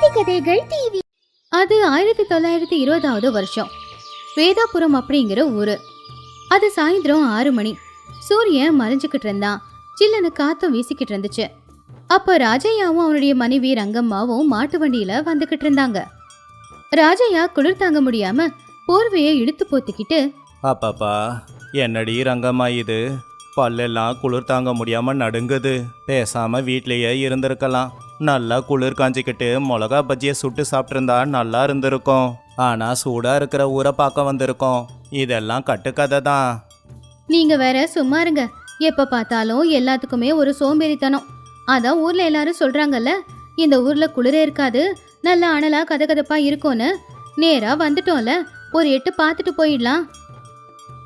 கதைகள் டிவி அது ஆயிரத்தி தொள்ளாயிரத்தி இருபதாவது வருஷம். வேதாபுரம் அப்படிங்கிற ஊரு. அது சாயந்தரம் ஆறு மணி. சூரியன் மறைஞ்சுக்கிட்டு இருந்தான். சில்லுன்னு காத்தும் வீசிக்கிட்டு இருந்துச்சு. அப்ப ராஜையாவும் அவனுடைய மனைவி ரங்கம்மாவும் மாட்டு வண்டியில வந்துகிட்டு இருந்தாங்க. ராஜையா குளிர் தாங்க முடியாம போர்வையை இழுத்து போத்திக்கிட்டு அப்பப்பா என்னடி ரங்கம்மா இது? பல்லெல்லாம் குளிர் தாங்க முடியாம நடுங்குது. பேசாம வீட்லயே இருந்திருக்கலாம். நல்லா குளிர் காஞ்சிக்கிட்டு மிளகா பஜ்ஜியை சுட்டு சாப்பிட்டிருந்தா நல்லா இருந்திருக்கும். ஆனா சூடா இருக்கிற ஊரை பார்க்க வந்திருக்கோம். இதெல்லாம் கட்டுக்கதை தான். நீங்க வேற சும்மா இருங்க. எப்ப பார்த்தாலும் எல்லாத்துக்குமே ஒரு சோம்பேறித்தனம். அதான் ஊர்ல எல்லாரும் சொல்றாங்கல்ல இந்த ஊர்ல குளிரே இருக்காது நல்ல அனலா கதகதப்பா இருக்கும்னு. நேரா வந்துட்டோம்ல ஒரு எட்டு பார்த்துட்டு போயிடலாம்.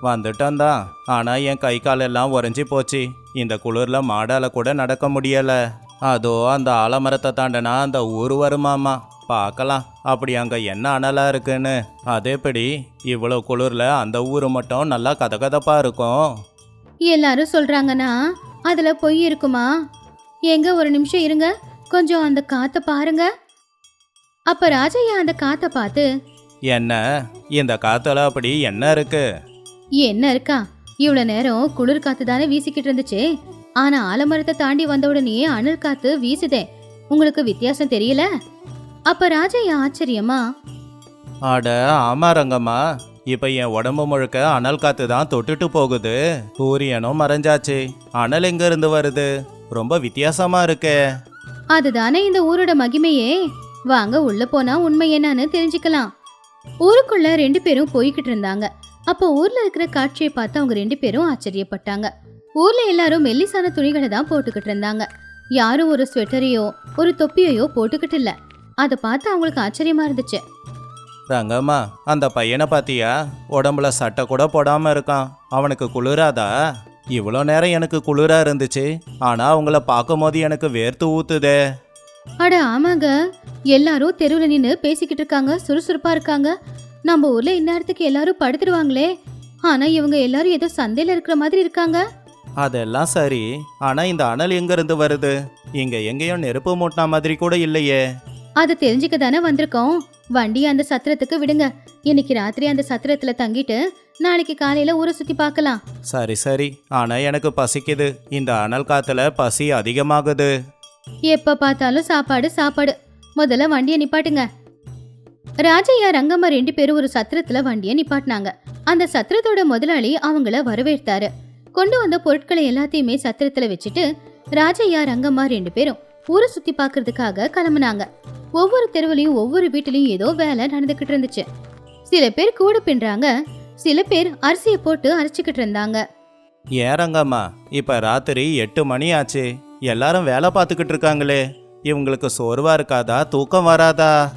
வந்துட்டோம் தான். ஆனா என் கை காலெல்லாம் உறைஞ்சி போச்சு. இந்த குளிர்ல மாடால கூட நடக்க முடியல. அதோ அந்த ஆலமரத்தை தாண்டனா அந்த ஊர் வருமாமா பார்க்கலாம். அப்படி அங்க என்ன அனலா இருக்குன்னு. அதேபடி இவ்வளோ குளிர்ல அந்த ஊர் மட்டும் நல்லா கதகதப்பா இருக்கும். எல்லாரும் சொல்றாங்கன்னா அதுல பொய் இருக்குமா? எங்க ஒரு நிமிஷம் இருங்க. கொஞ்சம் அந்த காத்த பாருங்க. அப்ப ராஜையா அந்த காத்த பார்த்து என்ன? இந்த காத்துல அப்படி என்ன இருக்கு? என்ன இருக்கா? இவ்வளவு நேரம் குளிர் காத்து தானே வீசிக்கிட்டு இருந்துச்சு. ஆனா ஆலமரத்தை தாண்டி வந்த உடனே அனல் காத்து வீசுதே. உங்களுக்கு வித்தியாசம் தெரியல? அப்ப ராஜையா ஆச்சரியமா? அட ஆமா ரங்கம்மா. இப்ப என் உடம்பு முழுக்க அனல் காத்து தான் தொட்டுட்டு போகுது. சூரியனும் மறைஞ்சாச்சு. அனல் எங்க இருந்து வருது? ரொம்ப வித்தியாசமா இருக்கே. அதுதானே இந்த ஊரோட மகிமையே. வாங்க உள்ள போனா உண்மை என்னன்னு தெரிஞ்சுக்கலாம். ஊருக்குள்ள ரெண்டு பேரும் போய்கிட்டு இருந்தாங்க. அப்போ ஊர்ல இருக்கிற காட்சியை பார்த்து அவங்க ரெண்டு பேரும் ஆச்சரியப்பட்டாங்க. ஊர்ல எல்லாரும் மெல்லிசான துணிகளை தான் போட்டுக்கிட்டு இருந்தாங்க. யாரும் ஒரு ஸ்வெட்டரையோ ஒரு தொப்பியையோ போட்டுக்கிட்டு இல்ல. அதை பார்த்து அவங்களுக்கு ஆச்சரியமா இருந்துச்சு. ரங்கம்மா அந்த பையனை பாத்தியா? உடம்புல சட்டை கூட போடாம இருக்கான். அவனுக்கு குளிராதா? இவ்வளோ நேரம் எனக்கு குளிரா இருந்துச்சு. ஆனா அவங்கள பார்க்கும்போது எனக்கு வேர்த்து ஊத்துதே. அட ஆமாங்க. எல்லாரும் தெருவில் நின்று பேசிக்கிட்டு இருக்காங்க சுறுசுறுப்பா இருக்காங்க. நம்ம ஊர்ல இந்நேரத்துக்கு எல்லாரும் படுத்துடுவாங்களே ஆனா இவங்க எல்லாரும் ஏதோ சந்தையில இருக்கிற மாதிரி இருக்காங்க. அதெல்லாம் சரி. ஆனா இந்த அனல் எங்க இருந்து வருது? இங்க எங்கேயும் நெருப்பு மூட்டின மாதிரி கூட இல்லையே. அதை தெரிஞ்சுக்க தானே வந்திருக்கோம். வண்டியை அந்த சத்திரத்துக்கு விடுங்க. இன்னைக்கு ராத்திரி அந்த சத்திரத்துல தங்கிட்டு நாளைக்கு காலையில ஊரை சுத்தி பார்க்கலாம். சரி சரி. ஆனா எனக்கு பசிக்குது. இந்த அனல் காத்துல பசி அதிகமாகுது. எப்ப பார்த்தாலும் சாப்பாடு சாப்பாடு. முதல்ல வண்டியை நிப்பாட்டுங்க. ராஜையா ரங்கம்மா ரெண்டு பேரும் ஒரு சத்திரத்துல வண்டியை நிப்பாட்டினாங்க. அந்த சத்திரத்தோட முதலாளி அவங்கள வரவேற்றாரு. கொண்டு வந்த பொருட்களை எல்லாத்தையுமே சத்திரத்துல வச்சுட்டு ராஜையா ரங்கம்மா ரெண்டு பேரும் ஊரை சுத்தி பார்க்கறதுக்காக கிளம்புனாங்க. ஒவ்வொரு தெருவுலையும் ஒவ்வொரு வீட்டுலயும் ஏதோ வேலை நடந்துகிட்டு இருந்துச்சு. சில பேர் கூட பின்றாங்க சில பேர் அரிசியை போட்டு அரைச்சுக்கிட்டு இருந்தாங்க. ஏன் ரங்கம்மா இப்ப ராத்திரி எட்டு மணி ஆச்சு. எல்லாரும் வேலை பார்த்துக்கிட்டு இருக்காங்களே. இவங்களுக்கு சோர்வா இருக்காதா தூக்கம் வராதா?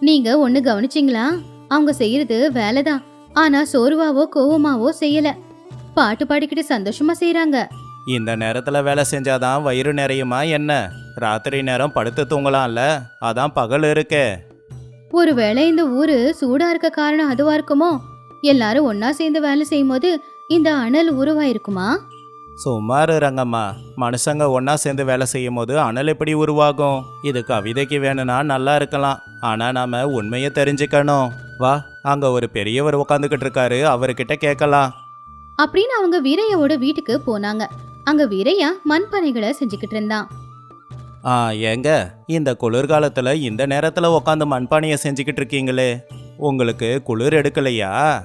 நீங்க ஒண்ணு கவனிச்சிங்களா? அவங்க செய்யறது வேலைதான். ஆனா சோர்வாவோ கோவமாவோ செய்யல. பாட்டு பாடிக்கிட்டு சந்தோஷமா செய்றாங்க. இந்த நேரத்துல வேலை செஞ்சாதான் வயிறு நிறையுமா என்ன? ராத்திரி நேரம் படுத்து தூங்கலாம்ல. அதான் பகல் இருக்கே. ஒருவேளை இந்த ஊரு சூடா இருக்க காரணம் அதுவா இருக்குமோ? எல்லாரும் ஒன்னா சேர்ந்து வேலை செய்யும் போது இந்த அனல் உருவாயிருக்குமா? சுமாரு ரங்கம்மா. மனுஷங்க ஒண்ணா சேர்ந்து வேலை செய்யும் போது அனல் எப்படி உருவாகும்? இது கவிதைக்கு வேணும்னா நல்லா இருக்கலாம். ஆனா நாம உண்மையை தெரிஞ்சுக்கணும். வா அங்க ஒரு பெரியவர் உட்காந்துக்கிட்டு இருக்காரு. அவர்கிட்ட கேட்கலாம். அப்படின்னு அவங்க வீரையோட வீட்டுக்கு போனாங்க. அங்க வீரையா மண்பானைகளை செஞ்சுக்கிட்டு இருந்தான். ஆ ஏங்க இந்த குளிர்காலத்துல இந்த நேரத்துல உட்காந்து மண்பானையை செஞ்சுக்கிட்டு இருக்கீங்களே. உங்களுக்கு குளிர் எடுக்கலையா?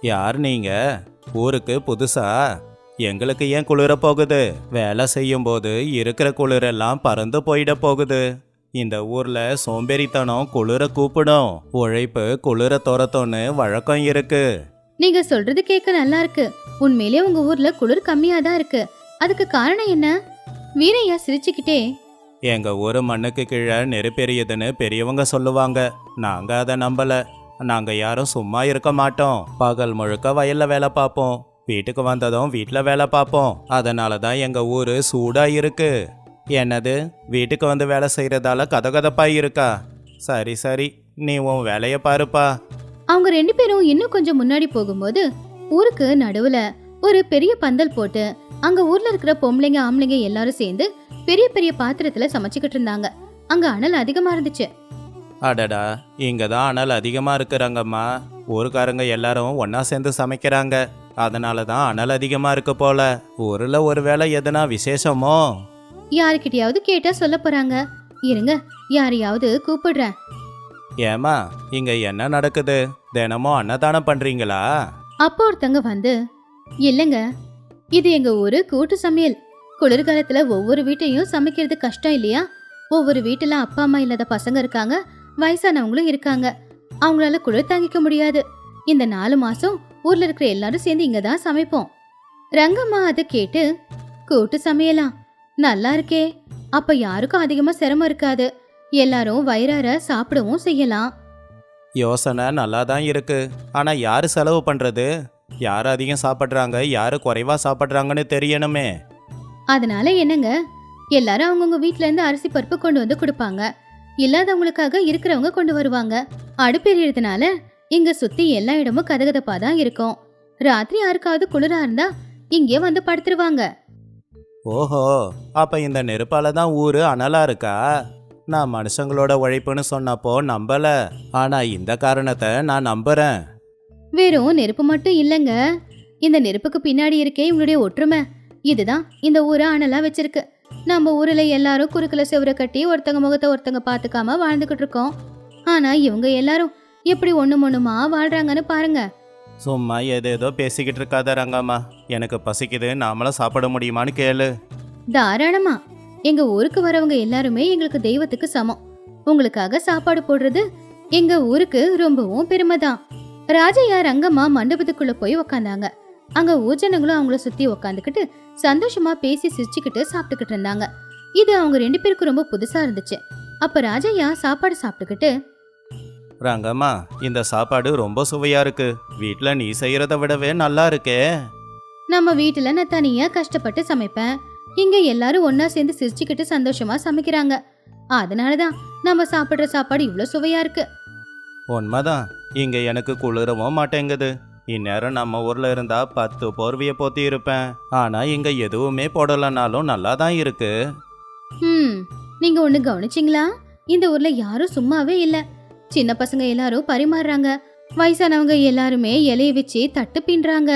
யார் நீங்க? ஊருக்கு புதுசா? எங்களுக்கு ஏன் குளிர போகுது? வேலை செய்யும் போது இருக்கிற குளிரெல்லாம் பறந்து போயிட போகுது. இந்த ஊர்ல சோம்பேறித்தனம் குளிர கூப்பிடும். உழைப்பு குளிர துரத்தோன்னு வழக்கம் இருக்கு. நீங்க சொல்றது கேட்க நல்லா இருக்கு. உண்மையிலே உங்க ஊர்ல குளிர் கம்மியா தான் இருக்கு. அதுக்கு காரணம் என்ன? வீரையா சிரிச்சுக்கிட்டே எங்க ஊரு மண்ணுக்கு கீழே நெருப்பெரியதுன்னு பெரியவங்க சொல்லுவாங்க. நாங்க அதை நம்பல. நாங்க யாரும் சும்மா இருக்க மாட்டோம். பகல் முழுக்க வயல்ல வேலை பார்ப்போம். வீட்டுக்கு வந்ததும் வீட்டில் வேலை பார்ப்போம். அதனால தான் எங்க ஊரு சூடா இருக்கு. என்னது? வீட்டுக்கு வந்து வேலை செய்யறதால கதகதப்பா இருக்கா? சரி சரி. நீ உன் வேலையை பாருப்பா. அவங்க ரெண்டு பேரும் இன்னும் கொஞ்சம் முன்னாடி போகும்போது ஊருக்கு நடுவுல ஒரு பெரிய பந்தல் போட்டு அங்க ஊர்ல இருக்கிற பொம்பளைங்க ஆம்பளைங்க எல்லாரும் சேர்ந்து பெரிய பெரிய பாத்திரத்துல சமைச்சுக்கிட்டு இருந்தாங்க. அங்க அனல் அதிகமா இருந்துச்சு. அடடா இங்க தான் அனல் அதிகமா இருக்கிறாங்கம்மா. ஊருக்காரங்க எல்லாரும் ஒண்ணா சேர்ந்து சமைக்கிறாங்க. அதனால தான் அனல் அதிகமா இருக்கு போல. ஊர்ல ஒருவேளை எதனா விசேஷமோ? யாருக்கிட்டயாவது கேட்டா சொல்ல போறாங்க. இருங்க யாரையாவது கூப்பிடுறேன். ஏமா இங்க என்ன நடக்குது? தினமும் அன்னதானம் பண்றீங்களா? அப்போ ஒருத்தங்க வந்து இல்லைங்க இது எங்க ஊரு கூட்டு சமையல். குளிர்காலத்துல ஒவ்வொரு வீட்டையும் சமைக்கிறது கஷ்டம் இல்லையா? ஒவ்வொரு வீட்டுல அப்பா அம்மா இல்லாத பசங்க இருக்காங்க வயசானவங்களும் இருக்காங்க. அவங்களால குளிர் தாங்கிக்க முடியாது. இந்த நாலு மாசம் ஊர்ல இருக்கிற எல்லாரும் சேர்ந்து இங்க தான் சமைப்போம். ரங்கம்மா அதை கேட்டு கூட்டு சமையலாம் நல்லா இருக்கே. அப்ப யாருக்கும் அதிகமா சிரமம் இருக்காது. எல்லாரும் வயிறார சாப்பிடவும் செய்யலாம். யோசனை நல்லா தான் இருக்கு. ஆனா யாரு செலவு பண்றது? யார் அதிகம் சாப்பிட்றாங்க? யாரு குறைவா சாப்பிட்றாங்கன்னு தெரியணுமே. அதனால என்னங்க? எல்லாரும் அவங்கவுங்க வீட்ல இருந்து அரிசி பருப்பு கொண்டு வந்து கொடுப்பாங்க. இல்லாதவங்களுக்காக இருக்கிறவங்க கொண்டு வருவாங்க. அடுப்பு எரியறதுனால இங்க சுத்தி எல்லா இடமும் கதகதப்பா தான் இருக்கும். ராத்திரி யாருக்காவது குளிரா இருந்தா இங்கே வந்து படுத்துருவாங்க. ஓஹோ அப்ப இந்த நெருப்பால தான் ஊரு அனலா இருக்கா? நான் மனுஷங்களோட உழைப்புன்னு சொன்னப்போ நம்பல. ஆனா இந்த காரணத்தை நான் நம்புறேன். வெறும் நெருப்பு மட்டும் இல்லைங்க. இந்த நெருப்புக்கு பின்னாடி இருக்கே இவங்களுடைய ஒற்றுமை. இதுதான் இந்த ஊரை அனலா வச்சிருக்கு. நம்ம ஊர்ல எல்லாரும் குறுக்குல செவரை கட்டி ஒருத்தங்க முகத்தை ஒருத்தங்க பார்த்துக்காம வாழ்ந்துகிட்டு இருக்கோம். ஆனா இவங்க எல்லாரும் எப்படி ஒண்ணு ஒண்ணுமா வாழ்றாங்கன்னு பாருங்க. சும்மா ஏதேதோ பேசிக்கிட்டு இருக்காத ரங்கம்மா. எனக்கு பசிக்குது நாமளும் சாப்பிட முடியுமான்னு கேளு. தாராளமா. எங்க ஊருக்கு வரவங்க எல்லாருமே எங்களுக்கு தெய்வத்துக்கு சமம். உங்களுக்காக சாப்பாடு போடுறது எங்க ஊருக்கு ரொம்பவும் பெருமைதான். ராஜையா ரங்கம்மா மண்டபத்துக்குள்ள போய் உக்காந்தாங்க. அங்க ஊஜனங்களும் அவங்கள சுத்தி உக்காந்துக்கிட்டு சந்தோஷமா பேசி சிரிச்சுக்கிட்டு சாப்பிட்டுக்கிட்டு இருந்தாங்க. இது அவங்க ரெண்டு பேருக்கும் ரொம்ப புதுசா இருந்துச்சு. அப்ப ராஜையா சாப்பாடு சாப்பிட்டுக்கிட்டு ரங்கம்மா இந்த சாப்பாடு ரொம்ப சுவையா இருக்கு. வீட்ல நீ செய்யறத விடவே நல்லா இருக்கே. நம்ம வீட்டுல நான் தனியா கஷ்டப்பட்டு சமைப்பேன். இங்க எல்லாரும் ஒண்ணா சேர்ந்து சிரிச்சுக்கிட்டு சந்தோஷமா சமைக்கிறாங்க. அதனாலதான் நம்ம சாப்பிடுற சாப்பாடு இவ்ளோ சுவையா இருக்கு. உண்மைதான். இங்க எனக்கு குளிரவும் மாட்டேங்குது. இந்நேரம் நம்ம ஊர்ல இருந்தா பத்து போர்வைய போத்தி இருப்பேன். ஆனா இங்க எதுவுமே போடலனாலும் நல்லா தான் இருக்கு. ம் நீங்க ஒண்ணு கவனிச்சிங்களா? இந்த ஊர்ல யாரும் சும்மாவே இல்ல. சின்ன பசங்க எல்லாரும் பரிமாறுறாங்க. வயசானவங்க எல்லாருமே இலைய வச்சு தட்டு பின்றாங்க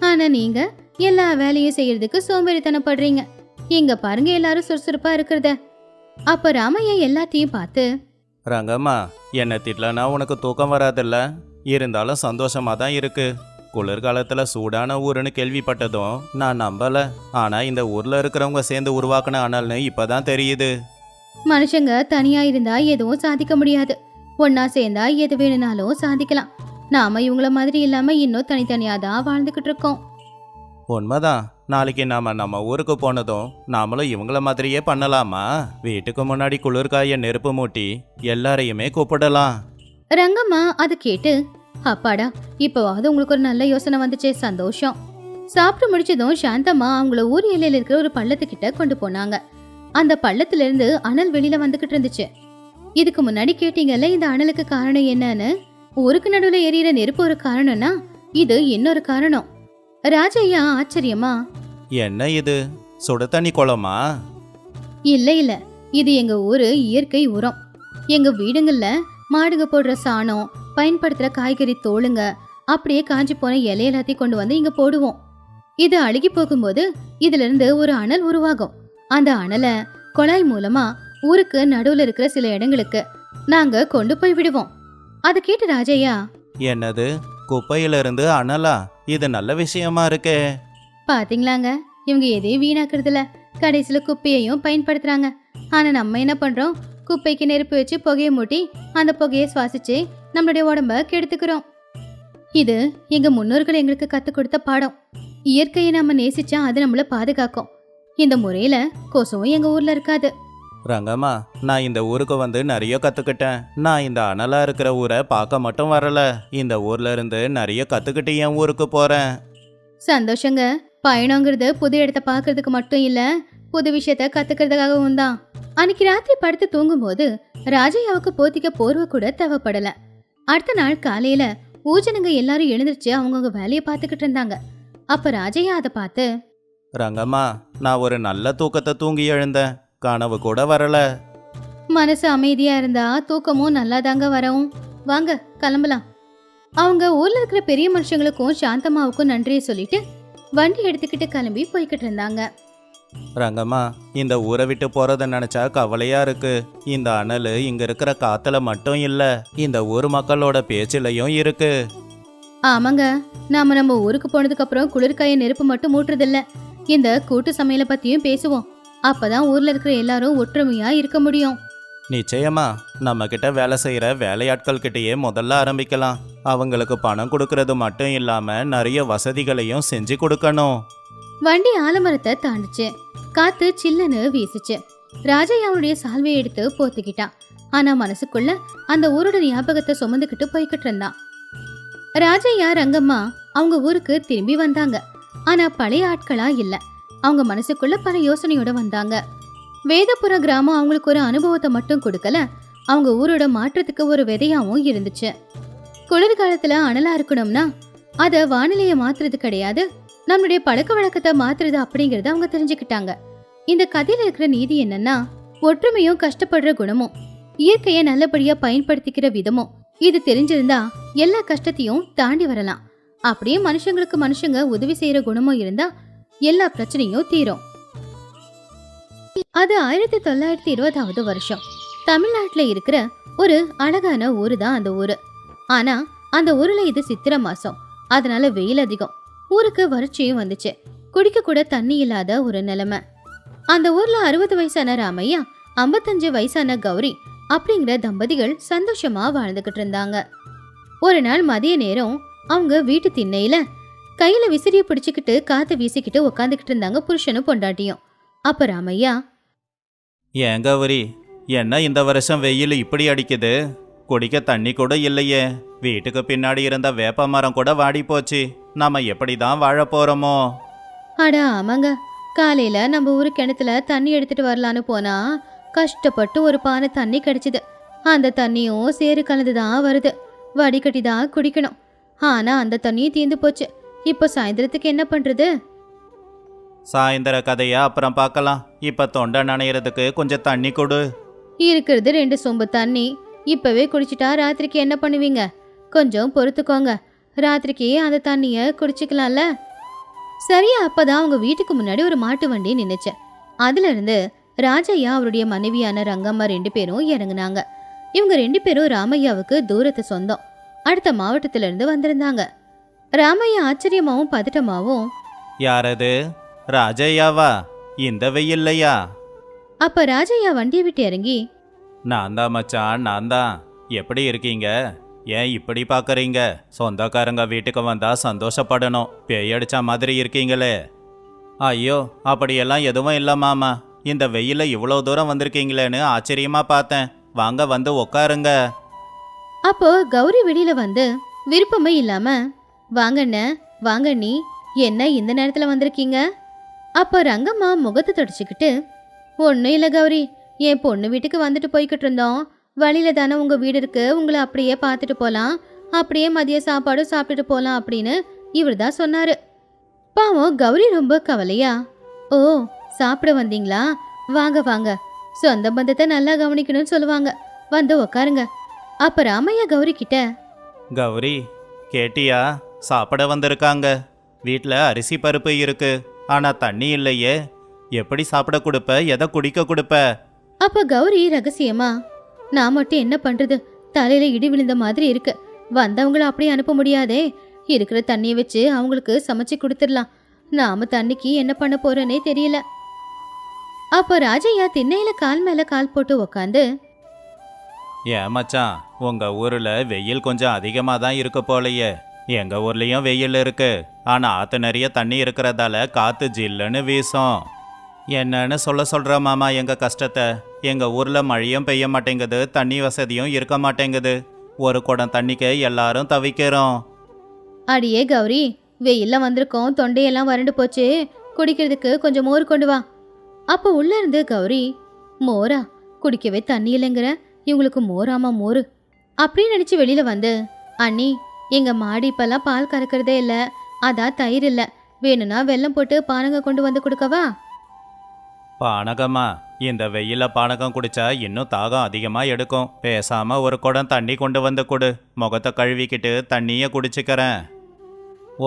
ஆனா நீங்க எல்லா வேலையும் செய்யறதுக்கு சோம்பேறித்தனப்படுறீங்க. இங்க பாருங்க எல்லாரும் சுறுசுறுப்பா இருக்கிறத. அப்ப ராமையா எல்லாத்தையும் பார்த்து ரங்கம்மா என்ன திட்டலனா உனக்கு தூக்கம் வராதுல்ல? இருந்தாலும் சந்தோஷமா தான் இருக்கு. குளிர்காலத்துல சூடான ஊருன்னு கேள்விப்பட்டதும் நான் நம்பல. ஆனா இந்த ஊர்ல இருக்கிறவங்க சேர்ந்து உருவாக்குன அனல்னு இப்பதான் தெரியுது. மனுஷங்க தனியா இருந்தா எதுவும் சாதிக்க முடியாது. ஒன்னா சேர்ந்தா எது வேணும்னாலும் சாதிக்கலாம். நாம இவங்கள மாதிரி இல்லாம இன்னும் தனித்தனியா தான் வாழ்ந்துகிட்டு இருக்கோம். உண்மைதான். நாளைக்கு நாம நம்ம ஊருக்கு போனதும் நாமளும் இவங்கள மாதிரியே பண்ணலாமா? வீட்டுக்கு முன்னாடி குளிர்காய நெருப்பு மூட்டி எல்லாரையுமே கூப்பிடலாம். ரங்கம்மா அதை கேட்டு அப்பாடா இப்போவாவது உங்களுக்கு ஒரு நல்ல யோசனை வந்துச்சே சந்தோஷம். சாப்பிட்டு முடிச்சதும் சாந்தம்மா அவங்கள ஊர் எல்லையில இருக்கிற ஒரு பள்ளத்துக்கிட்ட கொண்டு போனாங்க. அந்த பள்ளத்துல இருந்து அனல் வெளியில வந்துகிட்டு இருந்துச்சு. இதுக்கு முன்னாடி கேட்டீங்கல்ல இந்த அனலுக்கு காரணம் என்னன்னு? ஊருக்கு நடுவுல எரியிற நெருப்பு ஒரு காரணம்னா இது இன்னொரு காரணம். ராஜையா ஆச்சரியமா? என்ன இது? சுட தண்ணி குளமா? இல்ல இல்ல. இது எங்க ஊரு இயற்கை உரம். எங்க வீடுங்கள்ல மாடுங்க போடுற சாணம் பயன்படுத்துற காய்கறி தோலுங்க அப்படியே காஞ்சி போன இலை எல்லாத்தையும் கொண்டு வந்து இங்க போடுவோம். இது அழுகி போகும்போது இதுல இருந்து ஒரு அனல் உருவாகும். அந்த அனலை குழாய் மூலமா ஊருக்கு நடுவுல இருக்கிற சில இடங்களுக்கு நாங்க கொண்டு போய் விடுவோம். அதை கேட்டு ராஜையா என்னது? குப்பையில இருந்து அனலா இது நல்ல விஷயமா இருக்கே. பாத்தீங்களாங்க? இவங்க எதையும் வீணாக்குறதில்ல. கடைசியில குப்பையையும் பயன்படுத்துறாங்க. ஆனா நம்ம என்ன பண்றோம்? குப்பைக்கு நெருப்பு வச்சு புகையை மூட்டி அந்த புகையை சுவாசிச்சு நம்மளுடைய உடம்ப கெடுத்துக்கிறோம். இது எங்க முன்னோர்கள் எங்களுக்கு கத்துக் கொடுத்த பாடம். இயற்கையை நம்ம நேசிச்சா அது நம்மள பாதுகாக்கும். இந்த முறையில கொசுவும் எங்க ஊர்ல இருக்காது. ரங்கம்மா நான் இந்த ஊருக்கு வந்து நிறைய கத்துக்கிட்டேன். நான் இந்த அனலா இருக்கிற ஊரை பார்க்க மட்டும் வரல. இந்த ஊர்ல இருந்து நிறைய கத்துக்கிட்டு என் ஊருக்கு போறேன். சந்தோஷங்க. பயணங்கிறது புது இடத்த பார்க்கறதுக்கு மட்டும் இல்ல புது விஷயத்த கத்துக்கிறதுக்காகவும் தான். அன்னைக்கு ராத்திரி படுத்து தூங்கும்போது ராஜையாவுக்கு போத்திக்க போர்வை கூட தேவைப்படல. அடுத்த நாள் காலையில ஊஜனங்க எல்லாரும் எழுந்திருச்சு அவங்கவுங்க வேலையை பார்த்துக்கிட்டு இருந்தாங்க. அப்ப ராஜையா அதை பார்த்து ரங்கம்மா நான் ஒரு நல்ல தூக்கத்தை தூங்கி எழுந்தேன். கனவு கூட வரல. மனசு அமைதியா இருந்தா தூக்கமும் நல்லா தாங்க வரும். வாங்க கிளம்பலாம். அவங்க ஊர்ல இருக்கிற பெரிய மனுஷங்களுக்கும் சாந்தம்மாவுக்கும் நன்றியை சொல்லிட்டு வண்டி எடுத்துக்கிட்டு கிளம்பி போய்கிட்டு இருந்தாங்க. ரங்கம்மா இந்த ஊரை விட்டு போறத நினைச்சா கவலையா இருக்கு. இந்த அனல் இங்க இருக்கிற காத்துல மட்டும் இல்ல இந்த ஊர் மக்களோட பேச்சிலையும் இருக்கு. ஆமாங்க நாம நம்ம ஊருக்கு போனதுக்கு அப்புறம் குளிர்காய நெருப்பு மட்டும் மூட்டுறதில்ல. இந்த கூட்டு சமையலை பத்தியும் பேசுவோம். அப்பதான் ஊர்ல இருக்கிற எல்லாரும் ஒற்றுமையா இருக்க முடியும். நிச்சயமா. நம்ம கிட்ட வேலை செய்யற வேலையாட்கள் கிட்டயே முதல்ல ஆரம்பிக்கலாம். அவங்களுக்கு பணம் கொடுக்கறது மட்டும் இல்லாம நிறைய வசதிகளையும் செஞ்சு கொடுக்கணும். வண்டி ஆலமரத்தை தாண்டுச்சு. காத்து சில்லுன்னு வீசுச்சு. ராஜையாவுடைய சால்வையை எடுத்து போத்திக்கிட்டான் ஆனா மனசுக்குள்ள அந்த ஊரோட ஞாபகத்தை சுமந்துக்கிட்டு போய்கிட்டு இருந்தான். ராஜையா ரங்கம்மா அவங்க ஊருக்கு திரும்பி வந்தாங்க. ஆனா பழைய ஆட்களா இல்ல. அவங்க மனசுக்குள்ள பல யோசனையோட வந்தாங்க. வேதபுர கிராமம் அவங்களுக்கு ஒரு அனுபவத்தை மட்டும் கொடுக்கல. அவங்க ஊரோட மாற்றத்துக்கு ஒரு விதையாவும் இருந்துச்சு. குளிர்காலத்துல அனலா இருக்கணும்னா அத வானிலையை மாத்துறது கிடையாது. நம்மளுடைய பழக்க வழக்கத்தை மாத்துறது அப்படிங்கறத அவங்க தெரிஞ்சுக்கிட்டாங்க. இந்த கதையில இருக்கிற நீதி என்னன்னா ஒற்றுமையும் கஷ்டப்படுற குணமும் இயற்கையை நல்லபடியா பயன்படுத்திக்கிற விதமும் இது தெரிஞ்சிருந்தா எல்லா கஷ்டத்தையும் தாண்டி வரலாம். அப்படியே மனுஷங்களுக்கு மனுஷங்க உதவி செய்யற குணமும் இருந்தா எல்லா பிரச்சனையும் தீரும். அது ஆயிரத்தி தொள்ளாயிரத்தி இருபதாவது வருஷம். தமிழ்நாட்டுல இருக்கிற ஒரு அழகான ஊரு தான் அந்த ஊரு. ஆனா அந்த ஊர்ல இது சித்திரை மாசம். அதனால வெயில் அதிகம். ஊருக்கு வறட்சியும் வந்துச்சு. குடிக்க கூட தண்ணி இல்லாத ஒரு நிலைமை. அந்த ஊர்ல அறுபது வயசான ராமையா ஐம்பத்தஞ்சு வயசான கௌரி அப்படிங்கிற தம்பதிகள் சந்தோஷமா வாழ்ந்துகிட்டு இருந்தாங்க. ஒரு நாள் மதிய நேரம் அவங்க வீட்டு திண்ணையில கையில விசிறிய பிடிச்சுக்கிட்டு காத்து வீசிக்கிட்டு உக்காந்துக்கிட்டு இருந்தாங்க புருஷனும் பொண்டாட்டியும். அப்ப ராமையா ஏன் கௌரி என்ன இந்த வருஷம் வெயில் இப்படி அடிக்குது? குடிக்க தண்ணி கூட இல்லையே. வீட்டுக்கு பின்னாடி இருந்த வேப்ப மரம் கூட வாடி போச்சு நாம எப்படி தான் வாழ போறோமோ? அட ஆமாங்க. காலையில நம்ம ஊரு கிணத்துல தண்ணி எடுத்துட்டு வரலான்னு போனா கஷ்டப்பட்டு ஒரு பானை தண்ணி கிடைச்சது. அந்த தண்ணியும் சேறு கலந்து தான் வருது. வடிகட்டி தான் குடிக்கணும். ஆனா அந்த தண்ணியும் தீந்து போச்சு. இப்போ சாயந்தரத்துக்கு என்ன பண்றது? சாயந்தர கதையா? அப்புறம் பார்க்கலாம். இப்ப தொண்டை நனையறதுக்கு கொஞ்சம் தண்ணி கொடு. இருக்கிறது ரெண்டு சொம்பு தண்ணி. இப்பவே குடிச்சிட்டா ராத்திரிக்கு என்ன பண்ணுவீங்க? கொஞ்சம் பொறுத்துக்கோங்க. ராத்திரிக்கு அந்த தண்ணிய குடிச்சுக்கலாம்ல? சரியா அப்பதான் அவங்க வீட்டுக்கு முன்னாடி ஒரு மாட்டு வண்டி நின்னுச்சு. அதுல இருந்து ராஜையா அவருடைய மனைவியான ரங்கம்மா ரெண்டு பேரும் இறங்குனாங்க. இவங்க ரெண்டு பேரும் ராமையாவுக்கு தூரத்து சொந்தம். அடுத்த மாவட்டத்துல இருந்து வந்திருந்தாங்க. ராமையா ஆச்சரியமாவும் பதட்டமாவும் யாரது? ராஜையாவா? இந்த வெயில்லையா? அப்ப ராஜையா வண்டியை விட்டு இறங்கி நான் தான் மச்சான் நான் தான். எப்படி இருக்கீங்க? ஏன் இப்படி பார்க்கறீங்க சொந்தக்காரங்க வீட்டுக்கு வந்தா சந்தோஷப்படணும். பேயடிச்ச மாதிரி இருக்கீங்களே. ஐயோ அப்படியெல்லாம் எதுவும் இல்லை மாமா. இந்த வெயில இவ்வளோ தூரம் வந்திருக்கீங்களேன்னு ஆச்சரியமா பார்த்தேன். வாங்க வந்து உக்காருங்க. அப்போ கௌரி வெளியில வந்து விருப்பமே இல்லாம வாங்கண்ண வாங்க நீ என்ன இந்த நேரத்தில் வந்திருக்கீங்க? அப்போ ரங்கம்மா முகத்தை தொடச்சிக்கிட்டு ஒன்றும் இல்லை கௌரி என் பொண்ணு வீட்டுக்கு வந்துட்டு போய்கிட்டு இருந்தோம். வழியில தானே உங்கள் வீடு இருக்கு உங்களை அப்படியே பார்த்துட்டு போகலாம் அப்படியே மதிய சாப்பாடும் சாப்பிட்டுட்டு போகலாம் அப்படின்னு இவர் தான் சொன்னார். பாவம் கௌரி ரொம்ப கவலையா? ஓ சாப்பிட வந்தீங்களா? வாங்க வாங்க. சொந்த பந்தத்தை நல்லா கவனிக்கணும்னு சொல்லுவாங்க. வந்து உக்காருங்க. அப்ப ராமையா கௌரி கிட்ட கௌரி கேட்டியா? சாப்பிட வந்திருக்காங்க. வீட்டில் அரிசி பருப்பு இருக்கு. ஆனா தண்ணி இல்லையே. எப்படி சாப்பிட கொடுப்ப? எதை குடிக்க கொடுப்ப? அப்ப கௌரி ரகசியமா? நான் மட்டும் என்ன பண்றது? தலையில இடி விழுந்த மாதிரி இருக்கு. வந்தவங்கள அப்படியே அனுப்ப முடியாதே. இருக்கிற தண்ணியை வச்சு அவங்களுக்கு சமைச்சு கொடுத்துடலாம். நாம தண்ணிக்கு என்ன பண்ண போறோன்னே தெரியல. அப்ப ராஜையா திண்ணையில கால் மேல கால் போட்டு உக்காந்து ஏன் மச்சான் உங்க ஊர்ல வெயில் கொஞ்சம் அதிகமாக தான் இருக்கு போலயே. எங்க ஊர்லயும் வெயில் இருக்கு. ஆனா ஆத்து நிறைய தண்ணி இருக்கிறதால காத்து ஜில்லுன்னு வீசும். என்னன்னு சொல்ல சொல்கிற மாமா எங்கள் கஷ்டத்தை? எங்கள் ஊரில் மழையும் பெய்ய மாட்டேங்குது தண்ணி வசதியும் இருக்க மாட்டேங்குது. ஒரு குடம் தண்ணிக்கு எல்லாரும் தவிக்கிறோம். அடியே கௌரி வெயில்ல வந்திருக்கோம் தொண்டையெல்லாம் வறண்டு போச்சு. குடிக்கிறதுக்கு கொஞ்சம் மோர் கொண்டு வா. அப்போ உள்ள இருந்து கௌரி மோரா குடிக்கவே தண்ணி இல்லைங்கிற இவங்களுக்கு மோராமா மோரு? அப்படின்னு நினச்சி வெளியில் வந்து அண்ணி எங்கள் மாடி இப்போல்லாம் பால் கறக்கிறதே இல்லை. அதான் தயிர் இல்லை. வேணும்னா வெள்ளம் போட்டு பானங்க கொண்டு வந்து கொடுக்கவா? பானகமா இந்த வெயில பானகம் குடிச்சா இன்னும் தாகம் அதிகமாக எடுக்கும். பேசாம ஒரு குடம் தண்ணி கொண்டு வந்து கொடு. முகத்தை கழுவிக்கிட்டு தண்ணியை குடிச்சுக்கிறேன்.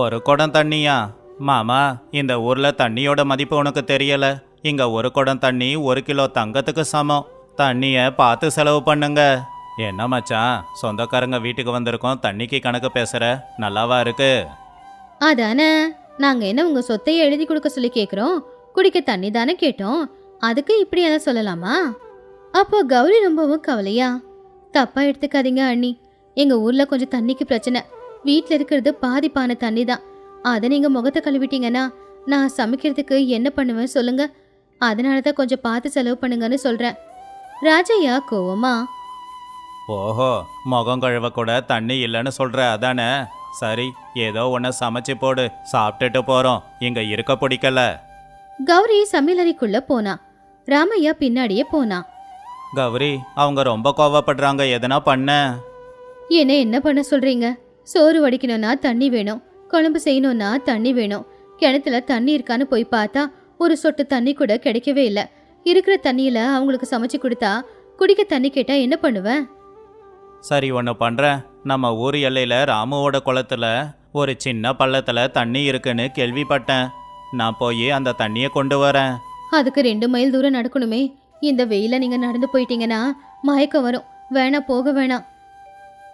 ஒரு குடம் தண்ணியா? மாமா இந்த ஊர்ல தண்ணியோட மதிப்பு உனக்கு தெரியல. இங்க ஒரு குடம் தண்ணி ஒரு கிலோ தங்கத்துக்கு சமம். தண்ணிய பார்த்து செலவு பண்ணுங்க. என்ன மச்சான்? சொந்தக்காரங்க வீட்டுக்கு வந்திருக்கோம். தண்ணிக்கு கணக்கு பேசுற. நல்லாவா இருக்கு? அதானே. நாங்க என்ன உங்க சொத்தையை எழுதி கொடுக்க சொல்லி கேக்குறோம்? குடிக்க தண்ணி தானே கேட்டோம்? அதுக்கு இப்படி எதை சொல்லலாமா? அப்போ கௌரி ரொம்பவும் கவலையா? தப்பா எடுத்துக்காதீங்க அண்ணி. எங்க ஊர்ல கொஞ்சம் தண்ணிக்கு பிரச்சனை. வீட்டில் இருக்கிறது பாதிப்பான தண்ணி தான். அதை நீங்க முகத்தை கழுவிட்டீங்கன்னா நான் சமைக்கிறதுக்கு என்ன பண்ணுவேன் சொல்லுங்க. அதனால தான் கொஞ்சம் பார்த்து செலவு பண்ணுங்கன்னு சொல்றேன். ராஜையா கோவமா ஓஹோ முகம் கழுவ கூட தண்ணி இல்லைன்னு சொல்ற அதானே? சரி ஏதோ ஒன்று சமைச்சு போடு. சாப்பிட்டுட்டு போறோம். இங்க இருக்க பிடிக்கல. கௌரி சமையலறைக்குள்ள போனா. ராமையா பின்னாடியே போனா. கௌரி அவங்க ரொம்ப கோவப்படுறாங்க. எதனா பண்ண. என்ன என்ன பண்ண சொல்றீங்க? சோறு வடிக்கணும்னா தண்ணி வேணும். குழம்பு செய்யணும்னா தண்ணி வேணும். கிணத்துல தண்ணி இருக்கான்னு போய் பார்த்தா ஒரு சொட்டு தண்ணி கூட கிடைக்கவே இல்லை. இருக்கிற தண்ணியில அவங்களுக்கு சமைச்சு கொடுத்தா குடிக்க தண்ணி கேட்டா என்ன பண்ணுவேன் சரி ஒன்று பண்ணுறேன் நம்ம ஊர் எல்லையில் ராமுவோட குளத்துல ஒரு சின்ன பள்ளத்தில் தண்ணி இருக்குன்னு கேள்விப்பட்டேன். நான் போய் அந்த தண்ணியை கொண்டு வரேன். அதுக்கு ரெண்டு மைல் தூரம் நடக்கணுமே. இந்த வெயில நீங்க நடந்து போயிட்டீங்கன்னா மயக்கம் வரும். வேணா போக வேணாம்.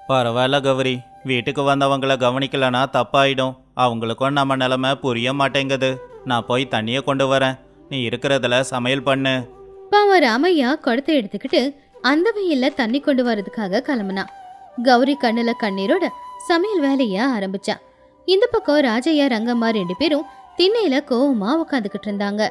பரவாயில்ல கௌரி. வீட்டுக்கு வந்தவங்கள கவனிக்கலனா தப்பாயிடும். அவங்களுக்கும் நம்ம நிலமை புரிய மாட்டேங்குது. நான் போய் தண்ணியை கொண்டு வரேன். நீ இருக்கிறதுல சமையல் பண்ணு. பாவம் ராமையா குடத்தை எடுத்துக்கிட்டு அந்த வெயில்ல தண்ணி கொண்டு வரதுக்காக கிளம்புனா. கௌரி கண்ணுல கண்ணீரோட சமையல் வேலைய ஆரம்பிச்சா. இந்த பக்கம் ராஜையா ரங்கம்மா ரெண்டு பேரும் திண்ணையில கோவமா உட்காந்துக்கிட்டு இருந்தாங்க.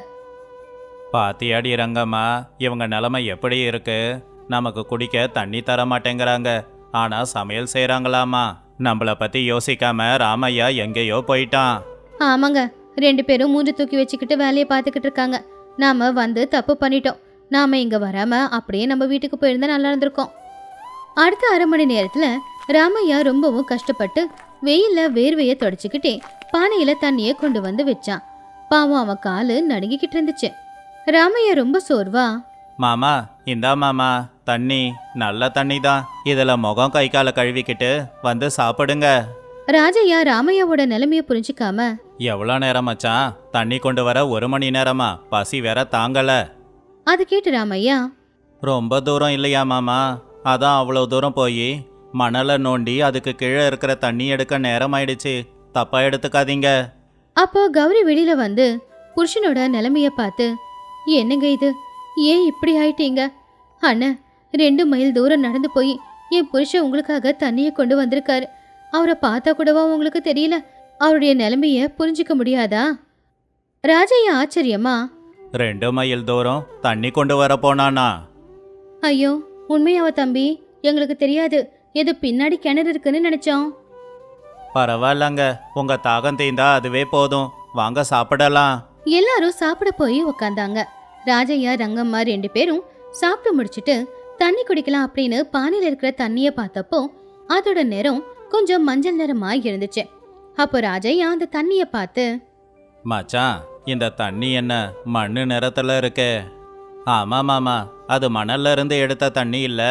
பாத்தியாடி ரங்கம்மா இவங்க நிலைமை எப்படி இருக்கு? நமக்கு குடிக்க தண்ணி தர மாட்டேங்கிறாங்க. ஆனா சமையல் செய்றாங்களாமா? நம்மள பத்தி யோசிக்காம ராமையா எங்கேயோ போயிட்டான். ஆமாங்க ரெண்டு பேரும் மூஞ்சி தூக்கி வச்சுக்கிட்டு வேலையை பார்த்துக்கிட்டு இருக்காங்க. நாம வந்து தப்பு பண்ணிட்டோம். நாம இங்க வராம அப்படியே நம்ம வீட்டுக்கு போயிருந்தா நல்லா இருந்திருக்கோம். அடுத்த அரை மணி நேரத்துல ராமையா ரொம்பவும் கஷ்டப்பட்டு வெயில்ல வேர்வைய தொடச்சிக்கிட்டே பானையில தண்ணிய கொண்டு வந்து வச்சான் பாவம் அவன் காலு நடுங்கிக்கிட்டு இருந்துச்சு. ராமையா ரொம்ப சோர்வா மாமா இந்தா மாமா தண்ணி நல்ல தண்ணி தான் இதுல முகம் கை காலை கழுவிக்கிட்டு வந்து சாப்பிடுங்க. ராஜையா ராமையாவோட நிலைமைய புரிஞ்சுக்காம எவ்வளோ நேரம் மச்சான்? தண்ணி கொண்டு வர ஒரு மணி நேரமா? பசி வேற தாங்கல. அது கேட்டு ராமையா. ரொம்ப தூரம் இல்லையா மாமா? அதான் அவ்வளோ தூரம் போய் மணலை நோண்டி அதுக்கு கீழே இருக்கிற தண்ணி எடுக்க நேரம் ஆயிடுச்சு தப்பா எடுத்துக்காதீங்க. அப்போ கௌரி வெளியில வந்து புருஷனோட நிலைமைய பார்த்து என்னங்க இது? ஏன் இப்படி ஆயிட்டீங்க? அண்ணன் ரெண்டு மைல் தூரம் நடந்து போய் என் புருஷன் உங்களுக்காக தண்ணியை கொண்டு வந்திருக்காரு. அவரை பார்த்தா கூடவா உங்களுக்கு தெரியல? அவருடைய நிலைமைய புரிஞ்சுக்க முடியாதா? ராஜையா ஆச்சரியமா ரெண்டு மைல் தூரம் தண்ணி கொண்டு வர போனானா? ஐயோ உண்மையாவா தம்பி? எங்களுக்கு தெரியாது. ஏதோ பின்னாடி கிணறு இருக்குன்னு நினைச்சோம். பரவாயில்லங்க. உங்க தாகம் தீந்தா அதுவே போதும். வாங்க சாப்பிடலாம். எல்லாரும் சாப்பிட போய் உக்காந்தாங்க. ராஜையா ரங்கம்மா ரெண்டு பேரும் சாப்பிட்டு முடிச்சிட்டு தண்ணி குடிக்கலாம் அப்படின்னு பானையில இருக்கிற தண்ணிய பார்த்தப்போ அதோட நிறம் கொஞ்சம் மஞ்சள் நிறமா இருந்துச்சு. அப்போ ராஜையா அந்த தண்ணிய பார்த்து மச்சான் இந்த தண்ணி என்ன மண்ணு நிறத்துல இருக்கு. ஆமாம் மாமா அது மணல்ல இருந்து எடுத்த தண்ணி இல்லை.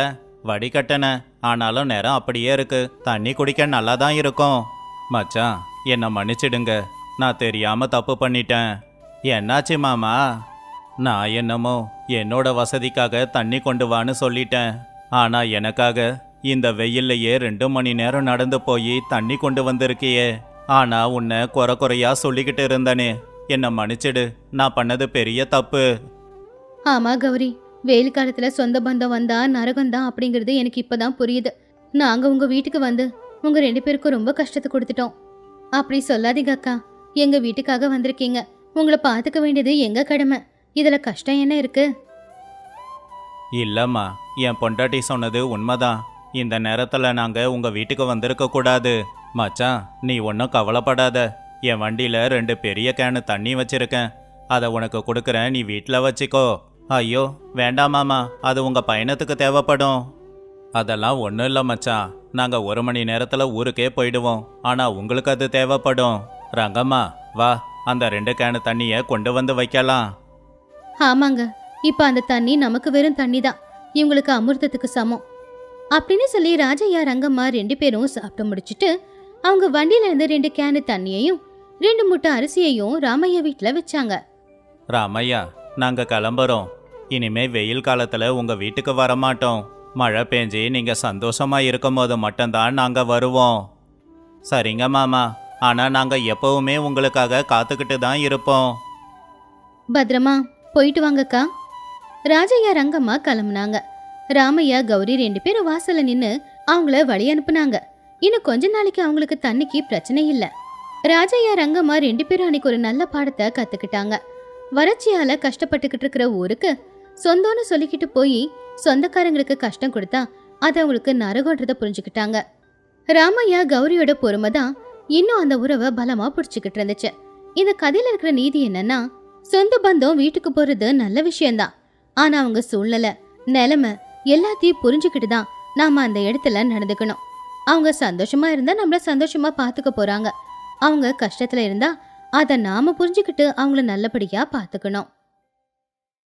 வடிகட்டன ஆனாலும் நிறம் அப்படியே இருக்கு. தண்ணி குடிக்க நல்லா தான் இருக்கும். மச்சான் என்னை மன்னிச்சிடுங்க. நான் தெரியாம தப்பு பண்ணிட்டேன். என்னாச்சு மாமா? நான் என்னமோ என்னோட வசதிக்காக தண்ணி கொண்டு வான்னு சொல்லிட்டேன். ஆனா எனக்காக இந்த வெயில்லையே ரெண்டு மணி நேரம் நடந்து போய் தண்ணி கொண்டு வந்திருக்கியே. ஆனா உன்னை குறை குறையா சொல்லிக்கிட்டு இருந்தனே. என்னை மன்னிச்சிடு. நான் பண்ணது பெரிய தப்பு. ஆமா கௌரி. வெயில் காலத்துல சொந்த பந்தம் வந்தா நரகம்தான் அப்படிங்கிறது எனக்கு இப்பதான் புரியுது. நாங்க உங்க வீட்டுக்கு வந்து உங்க ரெண்டு பேருக்கும் ரொம்ப கஷ்டத்தை கொடுத்துட்டோம். அப்படி சொல்லாதீங்க அக்கா. எங்க வீட்டுக்காக வந்திருக்கீங்க. உங்களை பாத்துக்க வேண்டியது எங்க கடமை? இதுல கஷ்டம் என்ன இருக்கு? இல்லம்மா. என் பொண்டாட்டி சொன்னது உண்மைதான். இந்த நேரத்துல நாங்க உங்க வீட்டுக்கு வந்திருக்க கூடாது. மச்சான் நீ ஒன்றும் கவலைப்படாத. என் வண்டியில ரெண்டு பெரிய கேனு தண்ணி வச்சிருக்கேன். அதை உனக்கு கொடுக்குறேன் நீ வீட்டில் வச்சுக்கோ. ஐயோ வேண்டாமாமா அது உங்கள் பயணத்துக்கு தேவைப்படும். அதெல்லாம் ஒன்றும் இல்லை மச்சான். நாங்கள் ஒரு மணி நேரத்தில் ஊருக்கே போயிடுவோம். ஆனால் உங்களுக்கு அது தேவைப்படும். ரங்கம்மா வா அந்த ரெண்டு கேனு தண்ணியை கொண்டு வந்து வைக்கலாம். ஆமாங்க. இப்போ அந்த தண்ணி நமக்கு வெறும் தண்ணி தான் இவங்களுக்கு அமிர்தத்துக்கு சமம். அப்படின்னு சொல்லி ராஜையா ரங்கம்மா ரெண்டு பேரும் சாப்பிட்டு முடிச்சிட்டு அவங்க வண்டியில இருந்து ரெண்டு கேனு தண்ணியையும் ரெண்டு முட்டை அரிசியையும் ராமையா வீட்டுல வச்சாங்க. ராமையா நாங்க கிளம்புறோம். இனிமே வெயில் காலத்துல உங்க வீட்டுக்கு வரமாட்டோம். மழை பெஞ்சு நீங்க சந்தோஷமா இருக்கும் போது மட்டும்தான் நாங்க வருவோம். சரிங்க மாமா ஆனா நாங்க எப்பவுமே உங்களுக்காக காத்துக்கிட்டு தான் இருப்போம். பத்திரமா போயிட்டு வாங்கக்கா. ராஜையா ரங்கம்மா கிளம்புனாங்க. ராமையா கௌரி ரெண்டு பேரும் வாசல்ல நின்னு அவங்கள வழி அனுப்புனாங்க. இன்னும் கொஞ்ச நாளைக்கு அவங்களுக்கு தண்ணிக்கு பிரச்சனை இல்ல. ராஜையா ரங்கம்மா ரெண்டு பேரும் அன்னைக்கு ஒரு நல்ல பாடத்தை கத்துக்கிட்டாங்க. வறட்சியால கஷ்டப்பட்டுக்கிட்டு இருக்கிற ஊருக்கு சொந்தம்னு சொல்லிக்கிட்டு போய் சொந்தக்காரங்களுக்கு கஷ்டம் கொடுத்தா அது அவங்களுக்கு நரகன்றத புரிஞ்சுக்கிட்டாங்க. ராமையா கௌரியோட பொறுமை தான் இன்னும் அந்த உறவை பலமா பிடிச்சுக்கிட்டு இருந்துச்சு. இந்த கதையில இருக்கிற நீதி என்னன்னா சொந்த பந்தம் வீட்டுக்கு போறது நல்ல விஷயம்தான். ஆனா அவங்க சூழ்நிலை நிலைமை எல்லாத்தையும் புரிஞ்சுக்கிட்டு தான் நாம அந்த இடத்துல நடந்துக்கணும். அவங்க சந்தோஷமா இருந்தா நம்மள சந்தோஷமா பாத்துக்க போறாங்க. அவங்க கஷ்டத்தில் இருந்தால் அதை நாம் புரிஞ்சுக்கிட்டு அவங்கள நல்லபடியாக பார்த்துக்கணும்